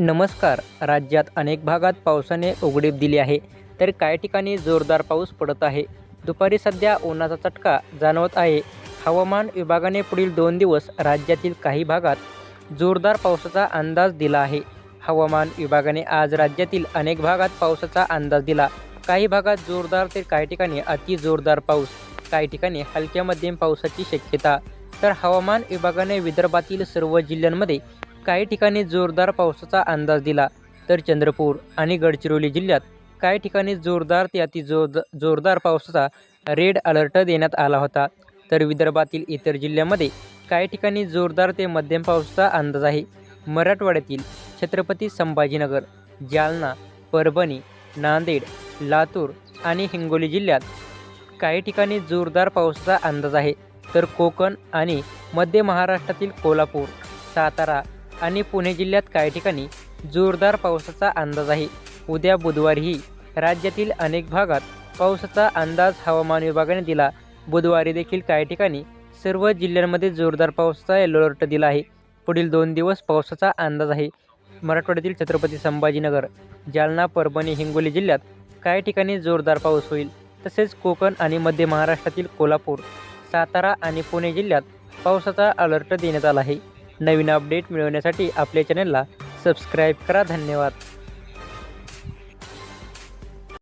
नमस्कार. राज्यात अनेक भागात पावसाने उघडीप दिली आहे. तर काही ठिकाणी जोरदार पाऊस पडत आहे. दुपारी सध्या उन्हाचा चटका जाणवत आहे. हवामान विभागाने पुढील दोन दिवस राज्यातील काही भागात जोरदार पावसाचा अंदाज दिला आहे. हवामान विभागाने आज राज्यातील अनेक भागात पावसाचा अंदाज दिला. काही भागात जोरदार तर काही ठिकाणी अति जोरदार पाऊस काही ठिकाणी हलक्या मध्यम पावसाची शक्यता. तर हवामान विभागाने विदर्भातील सर्व जिल्ह्यांमध्ये काही ठिकाणी जोरदार पावसाचा अंदाज दिला तर चंद्रपूर आणि गडचिरोली जिल्ह्यात काही ठिकाणी जोरदार ते अति जोर जोरदार पावसाचा रेड अलर्ट देण्यात आला होता. तर विदर्भातील इतर जिल्ह्यामध्ये काही ठिकाणी जोरदार ते मध्यम पावसाचा अंदाज आहे. मराठवाड्यातील छत्रपती संभाजीनगर जालना परभणी नांदेड लातूर आणि हिंगोली जिल्ह्यात काही ठिकाणी जोरदार पावसाचा अंदाज आहे. तर कोकण आणि मध्य महाराष्ट्रातील कोल्हापूर सातारा आणि पुणे जिल्ह्यात काही ठिकाणी जोरदार पावसाचा अंदाज आहे. उद्या बुधवारीही राज्यातील अनेक भागात पावसाचा अंदाज हवामान विभागाने दिला. बुधवारी देखील काही ठिकाणी सर्व जिल्ह्यांमध्ये जोरदार पावसाचा येलो अलर्ट दिला आहे. पुढील दोन दिवस पावसाचा अंदाज आहे. मराठवाड्यातील छत्रपती संभाजीनगर जालना परभणी हिंगोली जिल्ह्यात काही ठिकाणी जोरदार पाऊस होईल. तसेच कोकण आणि मध्य महाराष्ट्रातील कोल्हापूर सातारा आणि पुणे जिल्ह्यात पावसाचा अलर्ट देण्यात आला आहे. नवीन अपडेट मिळवण्यासाठी आपल्या चॅनलला सबस्क्राईब करा. धन्यवाद.